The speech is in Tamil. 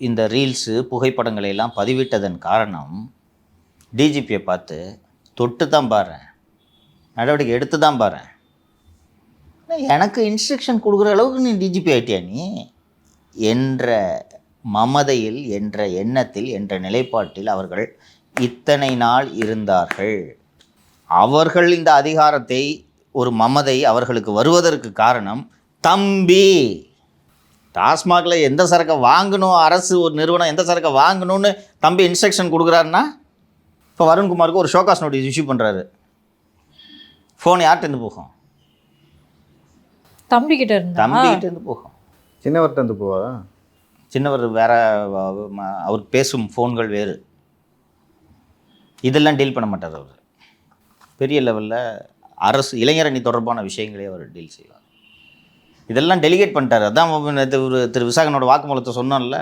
இந்த ரீல்ஸு புகைப்படங்களை எல்லாம் பதிவிட்டதன் காரணம் டிஜிபியை பார்த்து தொட்டு தான் பாரேன். நடவடிக்கை எடுத்து தான் பாரு எனக்கு இன்ஸ்ட்ரக்ஷன் கொடுக்குற அளவுக்கு நீ டிஜிபி ஆயிட்டியா நீ? என்ற மமதையில் என்ற எண்ணத்தில் என்ற நிலைப்பாட்டில் அவர்கள் இத்தனை நாள் இருந்தார்கள். அவர்கள் இந்த அதிகாரத்தை ஒரு மமதை அவர்களுக்கு வருவதற்கு காரணம் தம்பி. டாஸ்மாகில் எந்த சரக்கை வாங்கணும் அரசு ஒரு நிறுவனம் எந்த சரக்கை வாங்கணும்னு தம்பி இன்ஸ்ட்ரக்ஷன் கொடுக்குறாருன்னா இப்போ வருண்குமாருக்கு ஒரு ஷோகாஸ் நோட்டீஸ் இஷ்யூ பண்ணுறாரு ஃபோன் யார்கிட்டேருந்து போகும்? தம்பி கிட்ட இருந்தா தம்பிகிட்டேருந்து போகும். சின்னவர்கிட்ட இருந்து போவா? சின்னவர் வேற அவர் பேசும் ஃபோன்கள் வேறு. இதெல்லாம் டீல் பண்ண மாட்டார் அவர். பெரிய லெவலில் அரசு இளைஞரணி தொடர்பான விஷயங்களே அவர் டீல் செய்வார். இதெல்லாம் டெலிகேட் பண்ணிட்டார். அதான் நேத்து ஒரு திரு விசாகனோட வாக்குமூலத்தை சொன்னோம்ல.